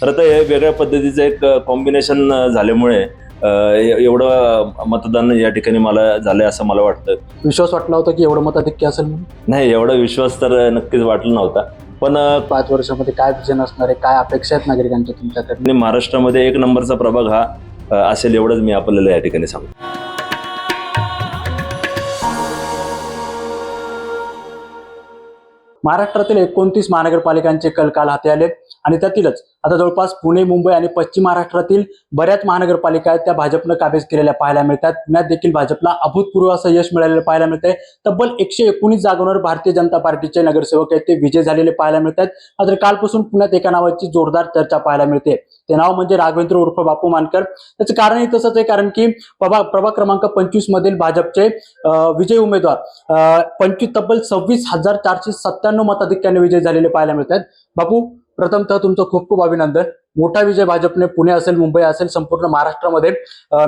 खरं तर हे वेगळ्या पद्धतीचं एक कॉम्बिनेशन झाल्यामुळे एवढं मतदान या ठिकाणी मला झालंय असं मला वाटतं. विश्वास वाटला होता की एवढं मताधिक्य असेल म्हणून? नाही एवढा विश्वास तर नक्कीच वाटला नव्हता. पण पाच वर्षामध्ये काय विजन असणार आहे? काय अपेक्षा आहेत नागरिकांच्या तुमच्याकडे महाराष्ट्रामध्ये एक नंबरचा प्रभाग हा असेल एवढंच मी आपल्याला या ठिकाणी सांगतो. महाराष्ट्रातील एकोणतीस महानगरपालिकांचे कल काल हाती आले आणि त्यातीलच. आता जवळपास पुणे मुंबई आणि पश्चिम महाराष्ट्रातील बऱ्याच महानगरपालिका आहेत त्या भाजपनं काबीज केलेल्या पाहायला मिळतात. पुण्यात देखील भाजपला अभूतपूर्व असं यश मिळालेलं पाहायला मिळतंय. तब्बल एकशे एकोणीस जागांवर भारतीय जनता पार्टीचे नगरसेवक आहेत ते विजय झालेले पाहायला मिळतात. मात्र कालपासून पुण्यात एका नावाची जोरदार चर्चा पाहायला मिळते. ते नाव म्हणजे राघवेंद्र उर्फ बापू मानकर. त्याचं कारणही तसंच आहे कारण की प्रभा प्रभाग क्रमांक पंचवीस मधील भाजपचे विजय उमेदवार पंचवीस तब्बल सव्वीस हजार चारशे सत्त्याण्णव मताधिक्याने विजय झालेले पाहायला मिळतात. बापू प्रथमतः तुमचं खूप खूप अभिनंदन. मोठा विजय भाजपने पुणे असेल मुंबई असेल संपूर्ण महाराष्ट्रामध्ये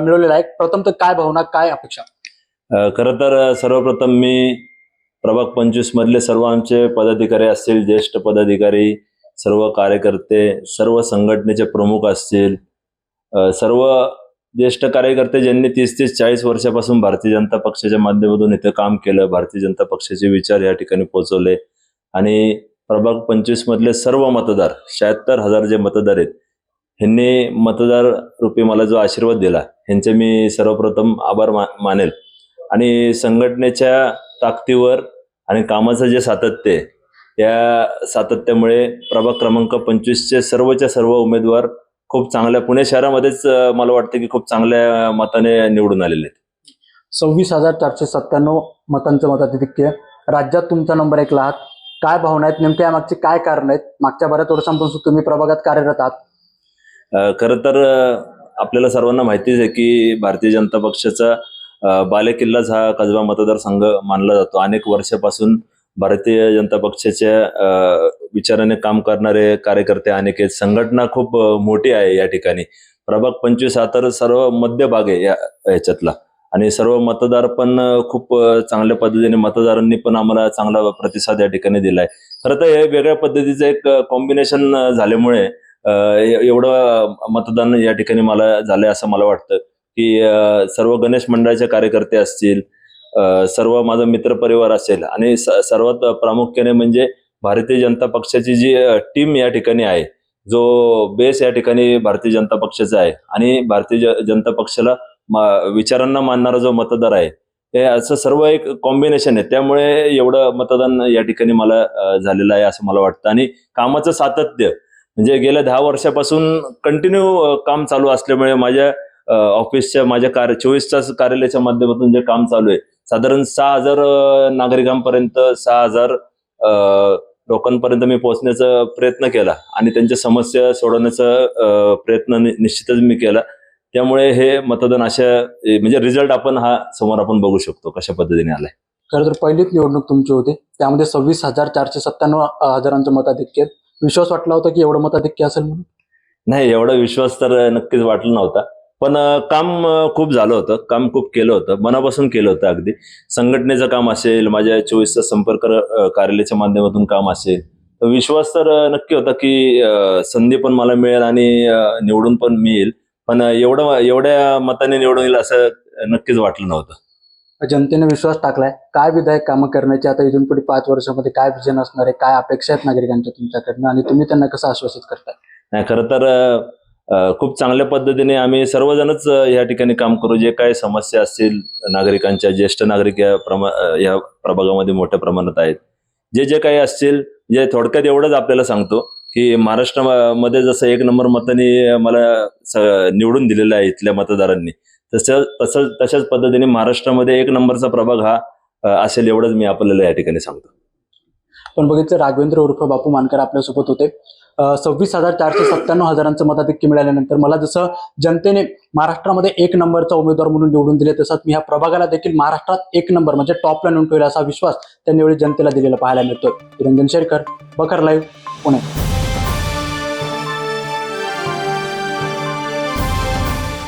मिळवलेला आहे. प्रथमतः काय भावना काय अपेक्षा? खरं तर सर्वप्रथम मी प्रभाग पंचवीस मधले सर्व आमचे पदाधिकारी असतील ज्येष्ठ पदाधिकारी सर्व कार्यकर्ते सर्व संघटनेचे प्रमुख असतील सर्व ज्येष्ठ कार्यकर्ते ज्यांनी तीस तीस चाळीस वर्षापासून भारतीय जनता पक्षाच्या माध्यमातून इथं काम केलं भारतीय जनता पक्षाचे विचार या ठिकाणी पोहोचवले. आणि प्रभाग पंचवीस मधले सर्व मतदार शहात्तर हजार जे मतदार आहेत ह्यांनी मतदार रूपी मला जो आशीर्वाद दिला ह्यांचे मी सर्वप्रथम आभार मा मानेल. आणि संघटनेच्या ताकदीवर आणि कामाचं जे सातत्य आहे या सातत्यामुळे प्रभाग क्रमांक पंचवीसचे सर्वच्या सर्व उमेदवार खूप चांगल्या पुणे शहरामध्येच मला वाटतं की खूप चांगल्या मताने निवडून आलेले आहेत. सव्वीस हजार चारशे सत्त्याण्णव मतांचं मताधिक्य. राज्यात तुमचा नंबर एक लाख काय भावना आहेत नेमक्या यामागचे काय कारण आहेत? मागच्या बऱ्याच वर्षांपासून तुम्ही प्रभागात कार्यरत आहात. खर खरं तर आपल्याला सर्वांना माहितीच आहे की भारतीय जनता पक्षाचा बालेकिल्लाच हा कसबा मतदारसंघ मानला जातो. अनेक वर्षापासून भारतीय जनता पक्षाच्या विचाराने काम करणारे कार्यकर्ते अनेक आहेत. संघटना खूप मोठी आहे या ठिकाणी. प्रभाग पंचवीस हा तर सर्व मध्यभाग आहे या ह्याच्यातला आणि सर्व मतदार पण खूप चांगल्या पद्धतीने मतदारांनी पण आम्हाला चांगला प्रतिसाद या ठिकाणी दिलाय. खरं तर हे वेगळ्या पद्धतीचं एक कॉम्बिनेशन झाल्यामुळे एवढं मतदान या ठिकाणी मला झालंय असं मला वाटतं की सर्व गणेश मंडळाचे कार्यकर्ते असतील सर्व माझा मित्रपरिवार असेल आणि स- सर्वात प्रामुख्याने म्हणजे भारतीय जनता पक्षाची जी टीम या ठिकाणी आहे जो बेस या ठिकाणी भारतीय जनता पक्षाचा आहे आणि भारतीय जनता पक्षाला विचारांना मानणारा जो मतदार आहे हे असं सर्व एक कॉम्बिनेशन आहे. त्यामुळे एवढं मतदान या ठिकाणी मला झालेलं आहे असं मला वाटतं. आणि कामाचं सातत्य म्हणजे गेल्या दहा वर्षापासून कंटिन्यू काम चालू असल्यामुळे माझ्या ऑफिसच्या माझ्या कार्य चोवीस तास कार्यालयाच्या माध्यमातून जे काम चालू आहे साधारण सहा हजार नागरिकांपर्यंत सहा हजार लोकांपर्यंत मी पोहोचण्याचा प्रयत्न केला. आणि त्यांच्या समस्या सोडवण्याचा प्रयत्न निश्चितच मी केला. त्यामुळे हे मतदान अशा म्हणजे रिझल्ट आपण हा समोर आपण बघू शकतो कशा पद्धतीने आलाय. खरं तर पहिलीच निवडणूक तुमची होती. त्यामध्ये सव्वीस हजार चारशे सत्त्याण्णव हजारांचं मताधिक्य. विश्वास वाटला होता की एवढं मताधिक्य असेल म्हणून? नाही एवढा विश्वास तर नक्कीच वाटला नव्हता. पण काम खूप झालं होतं. काम खूप केलं होतं. मनापासून केलं होतं अगदी. संघटनेचं काम असेल माझ्या चोवीसचा संपर्क कार्यालयाच्या माध्यमातून काम असेल. तर विश्वास तर नक्की होता की संधी पण मला मिळेल आणि निवडून पण मी येईल पण एवढं एवढ्या मताने निवडून येईल असं नक्कीच वाटलं नव्हतं. जनतेने विश्वास टाकलाय. काय विधायक कामं करण्याची आता इथून पुढे पाच वर्षामध्ये काय विजन असणार आहे? काय अपेक्षा आहेत नागरिकांच्या तुमच्याकडनं? आणि तुम्ही त्यांना कसं आश्वासित करताय? नाही खरं तर खूप चांगल्या पद्धतीने आम्ही सर्वजणच या ठिकाणी काम करू. जे काही समस्या असतील नागरिकांच्या ज्येष्ठ नागरिक या प्रमा या प्रभागामध्ये मोठ्या प्रमाणात आहेत. जे जे काही असतील जे थोडक्यात एवढंच आपल्याला सांगतो. की महाराष्ट्रामध्ये जसं एक नंबर मताने मला स- निवडून दिलेलं आहे इथल्या मतदारांनी तसं तसं तशाच पद्धतीने महाराष्ट्रामध्ये एक नंबरचा प्रभाग हा असेल एवढंच मी आपल्याला या ठिकाणी सांगतो. पण बघितलं राघवेंद्र उर्फ बापू मानकर आपल्यासोबत होते. सव्वीस हजार चारशे सत्त्याण्णव हजारांचं मताधिक्य मिळाल्यानंतर मला जसं जनतेने महाराष्ट्रामध्ये एक नंबरचा उमेदवार म्हणून निवडून दिले तसंच मी ह्या प्रभागाला देखील महाराष्ट्रात एक नंबर म्हणजे टॉपला नेऊन ठेवला असा विश्वास त्यांनी जनतेला दिलेला पाहायला मिळतो रंजन शेरकर बकर लाईव्ह पुणे.